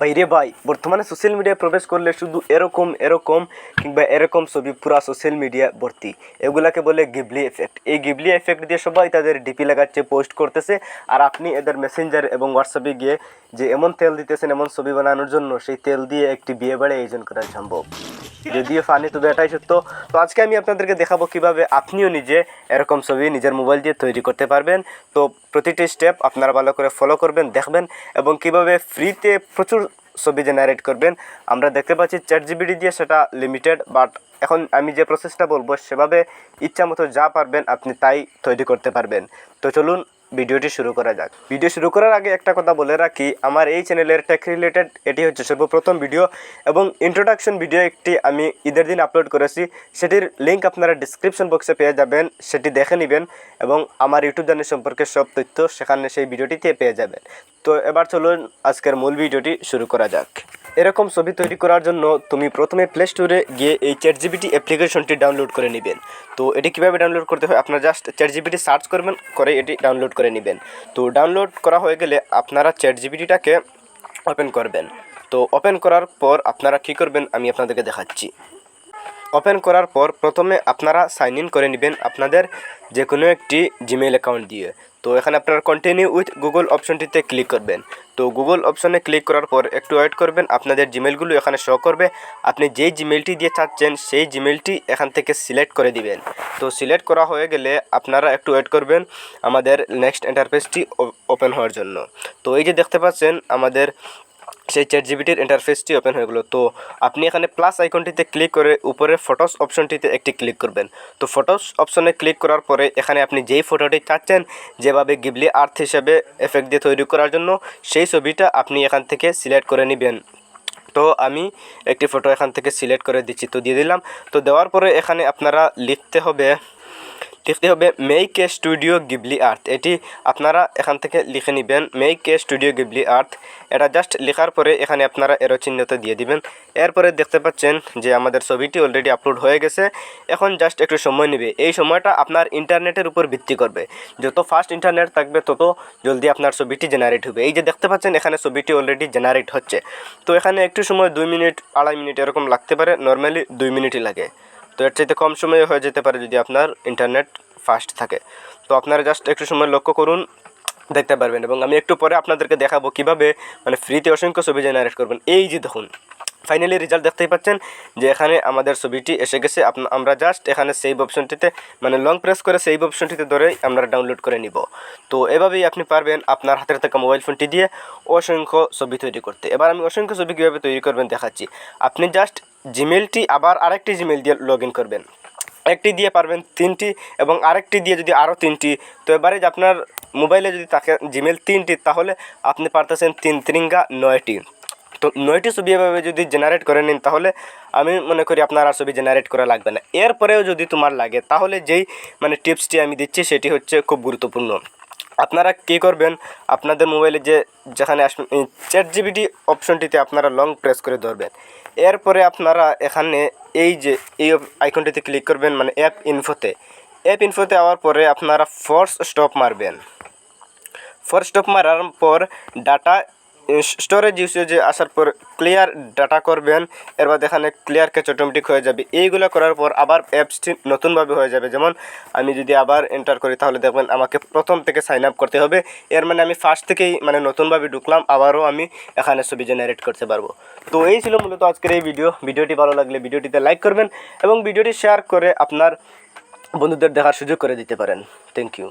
বাইরে ভাই, বর্তমানে সোশ্যাল মিডিয়ায় প্রবেশ করলে শুধু এরকম এরকম কিংবা এরকম ছবি পুরা সোশ্যাল মিডিয়া ভর্তি। এগুলাকে বলে গিবলি এফেক্ট এই গিবলি এফেক্ট দিয়ে সবাই তাদের ডিপি লাগাচ্ছে পোস্ট করতেছে আর আপনি এদের মেসেঞ্জার এবং হোয়াটসঅ্যাপে গিয়ে যে এমন তেল দিতেছেন, এমন ছবি বানানোর জন্য সেই তেল দিয়ে একটি বিয়ে বাড়ি আয়োজন করা সম্ভব। যদিও ফানি তবে এটাই সত্য। তো আজকে আমি আপনাদেরকে দেখাবো কীভাবে আপনিও নিজে এরকম ছবি নিজের মোবাইল দিয়ে তৈরি করতে পারবেন। তো প্রতিটি স্টেপ আপনারা ভালো করে ফলো করবেন, দেখবেন এবং কীভাবে ফ্রিতে প্রচুর ছবি জেনারেট করবেন। আমরা দেখতে পাচ্ছি চ্যাট জিবিডি দিয়ে সেটা লিমিটেড বাট এখন আমি যে প্রসেসটা বলব, সেভাবে ইচ্ছা মতো যা পারবেন আপনি তাই তৈরি করতে পারবেন। তো চলুন ভিডিওটি শুরু করা যাক। ভিডিও শুরু করার আগে একটা কথা বলে রাখি, আমার এই চ্যানেলের টেক রিলেটেড এটি হচ্ছে সর্বপ্রথম ভিডিও এবং ইন্ট্রোডাকশন ভিডিও একটি আমি ঈদের দিন আপলোড করেছি। সেটির লিঙ্ক আপনারা ডিসক্রিপশন বক্সে পেয়ে যাবেন, সেটি দেখে নেবেন এবং আমার ইউটিউব চ্যানেল সম্পর্কে সব তথ্য সেখানে সেই ভিডিওটিতে পেয়ে যাবেন। তো এবার চলুন আজকের মূল ভিডিওটি শুরু করা যাক। এরকম ছবি তৈরি করার জন্য তুমি প্রথমে প্লে স্টোরে গিয়ে এই চ্যাট জিবিটি অ্যাপ্লিকেশনটি ডাউনলোড করে নেবেন। তো এটি কীভাবে ডাউনলোড করতে হয় আপনারা জাস্ট চ্যাট জিবিটি সার্চ করবেন, করে এটি ডাউনলোড করে নেবেন। তো ডাউনলোড করা হয়ে গেলে আপনারা চ্যাট জিবিটিটাকে ওপেন করবেন। তো ওপেন করার পর আপনারা কী করবেন, আমি আপনাদেরকে দেখাচ্ছি। ওপেন করার পর প্রথমে আপনারা সাইন ইন করে নেবেন আপনাদের যে কোনো একটি জিমেইল অ্যাকাউন্ট দিয়ে। তো এখানে আপনারা কন্টিনিউ উইথ গুগল অপশনটিতে ক্লিক করবেন। তো গুগল অপশনে ক্লিক করার পর একটু ওয়েট করবেন, আপনাদের জিমেলগুলো এখানে শো করবে। আপনি যেই জিমেলটি দিয়ে চাচ্ছেন, সেই জিমেলটি এখান থেকে সিলেক্ট করে দিবেন। তো সিলেক্ট করা হয়ে গেলে আপনারা একটু ওয়েট করবেন আমাদের নেক্সট এন্টারপ্রাইজটি ওপেন হওয়ার জন্য। তো এই যে দেখতে পাচ্ছেন, আমাদের সেই চ্যাট জিবিটির ইন্টারফেসটি ওপেন হয়ে গেলো। তো আপনি এখানে প্লাস আইকনটিতে ক্লিক করে উপরে ফটোস অপশনটিতে একটি ক্লিক করবেন। তো ফটোস অপশনে ক্লিক করার পরে এখানে আপনি যেই ফটোটি চাচ্ছেন, যেভাবে গিবলি আর্থ হিসেবে এফেক্ট দিয়ে তৈরি করার জন্য, সেই ছবিটা আপনি এখান থেকে সিলেক্ট করে নেবেন। তো আমি একটি ফটো এখান থেকে সিলেক্ট করে দিচ্ছি, তো দিয়ে দিলাম। তো দেওয়ার পরে এখানে আপনারা লিখতে হবে লিখতে হবে make a studio Ghibli earth এটি আপনারা এখান থেকে লিখে নেবেন make a studio Ghibli earth এটা জাস্ট লেখার পরে এখানে আপনারা এরো চিহ্নটা দিয়ে দিবেন। এরপরে দেখতে পাচ্ছেন যে আমাদের ছবিটি অলরেডি আপলোড হয়ে গেছে। এখন জাস্ট একটু সময় নেবে। এই সময়টা আপনার ইন্টারনেটের উপর ভিত্তি করবে। যত ফাস্ট ইন্টারনেট থাকবে, তত জলদি আপনার ছবিটি জেনারেট হবে। এই যে দেখতে পাচ্ছেন, এখানে ছবিটি অলরেডি জেনারেট হচ্ছে। তো এখানে একটু সময়, দুই মিনিট, আড়াই মিনিট এরকম লাগতে পারে। নর্মালি দুই মিনিটই লাগে। তো এর চাইতে কম সময়ে হয়ে যেতে পারে যদি আপনার ইন্টারনেট ফাস্ট থাকে। তো আপনারা জাস্ট একটু সময় লক্ষ্য করুন, দেখতে পারবেন এবং আমি একটু পরে আপনাদেরকে দেখাবো কীভাবে মানে ফ্রিতে অসংখ্য ছবি জেনারেট করবেন। এই যে দেখুন ফাইনালি রেজাল্ট দেখতেই পাচ্ছেন যে এখানে আমাদের ছবিটি এসে গেছে। আমরা জাস্ট এখানে সেভ অপশনটিতে মানে লং প্রেস করে সেভ অপশনটিতে ধরেই আমরা ডাউনলোড করে নিব। তো এভাবেই আপনি পারবেন আপনার হাতের থাকা মোবাইল ফোনটি দিয়ে অসংখ্য ছবি তৈরি করতে। এবার আমি অসংখ্য ছবি কীভাবে তৈরি করবেন দেখাচ্ছি। আপনি জাস্ট জিমেলটি আবার আরেকটি জিমেল দিয়ে লগ ইন করবেন। একটি দিয়ে পারবেন তিনটি এবং আরেকটি দিয়ে যদি আরও তিনটি। তো এবারে আপনার মোবাইলে যদি থাকে জিমেল তিনটি, তাহলে আপনি পারতেছেন তিন তিরিঙ্গা নয়টি। তো নয়টি ছবি এভাবে যদি জেনারেট করে নিন, তাহলে আমি মনে করি আপনার আর ছবি জেনারেট করা লাগবে না। এরপরেও যদি তোমার লাগে, তাহলে যেই মানে টিপসটি আমি দিচ্ছি, সেটি হচ্ছে খুব গুরুত্বপূর্ণ। আপনারা কী করবেন, আপনাদের মোবাইলে যে যেখানে আসবেন চ্যাট জিবিটি অপশনটিতে আপনারা লং প্রেস করে ধরবেন। এরপরে আপনারা এখানে এই যে, এই আইকনটিতে ক্লিক করবেন মানে অ্যাপ ইনফোতে অ্যাপ ইনফোতে আওয়ার পরে আপনারা ফোর্স স্টপ মারবেন। ফোর্স স্টপ মারার পর ডাটা স্টোরেজ ইউসেজে আসার পর ক্লিয়ার ডাটা করবেন এর বাদ এখানে ক্লিয়ার ক্যাচ অটোমেটিক হয়ে যাবে। এইগুলো করার পর আবার অ্যাপসটি নতুনভাবে হয়ে যাবে। যেমন আমি যদি আবার এন্টার করি, তাহলে দেখবেন আমাকে প্রথম থেকে সাইন আপ করতে হবে। এর মানে আমি ফার্স্ট থেকেই মানে নতুনভাবে ঢুকলাম, আবারও আমি এখানে ছবি জেনারেট করতে পারব। তো এই ছিল মূলত আজকের এই ভিডিও ভিডিওটি ভালো লাগলে ভিডিওটিতে লাইক করবেন এবং ভিডিওটি শেয়ার করে আপনার বন্ধুদের দেখার সুযোগ করে দিতে পারেন। Thank you